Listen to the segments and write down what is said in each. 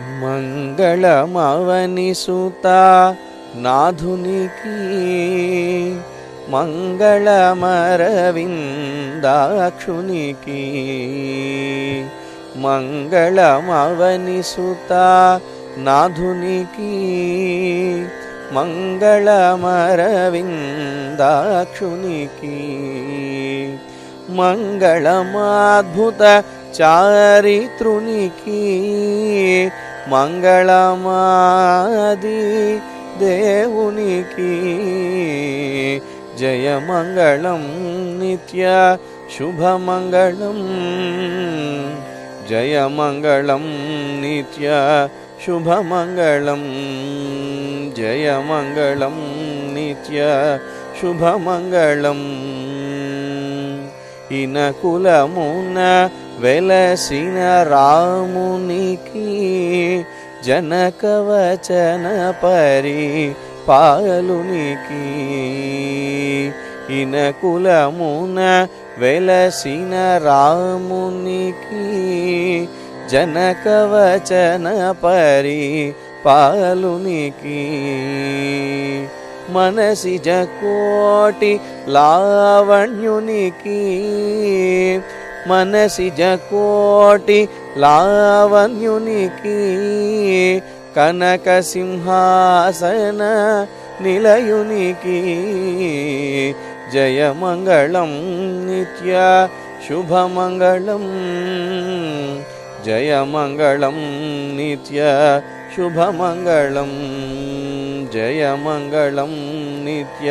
मङ्गलमवनिसुता नाधुनिकी मङ्गलमरविन्दाक्षुनिकी मङ्गलमवनिसुता नाधुनिकी मङ्गलमरविन्दाक्षुनिकी मङ्गलमाद्भुत చారిత్రునికి మంగళమాది దేవునికి జయమంగళం నిత్య శుభమంగళం జయమంగళం నిత్య శుభమంగళం జయమంగళం నిత్య శుభమంగళం ఇనకులమున వెలసిన రామునికి జనకవచన పరి పాలునికి ఇనకులమున వెలసిన రామునికి జనకవచన పరి పాలునికి మనసి జకోటి లావణ్యునికి मनसि जकोटि लाव्युनिकी कनकसिंहासननिलयुनिकी जयमङ्गलं नित्य शुभमङ्गलं जय मङ्गलं नित्य शुभमङ्गलं जय मङ्गलं नित्य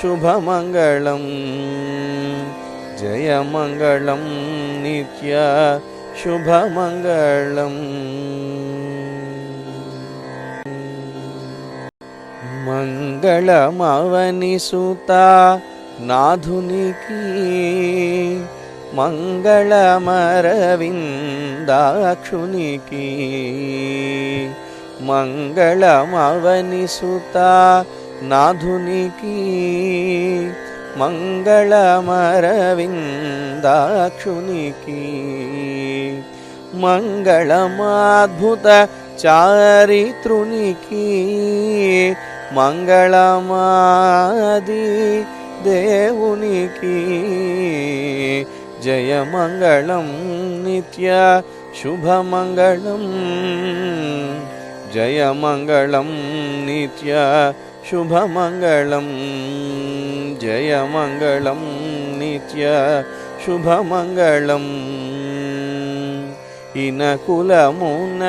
शुभमङ्गलम्। जयमङ्गलं नित्या शुभमङ्गलम् मङ्गलमवनिसुता नाधुनिकी मङ्गलमरविन्दाक्षुनिकी। मङ्गलमवनिसुता नाधुनिकी मङ्गलमरविन्दाक्षुनिकी मङ्गलमरविन्दाक्षुणिकी मङ्गलमाद्भुतचारितृनिकी मङ्गलमादि देवुनिकी जय मङ्गलं नित्य शुभमङ्गलं जय मङ्गलं नित्य शुभमङ्गलम् जयमङ्गलम् नित्य शुभमङ्गलम् इनकुलमुन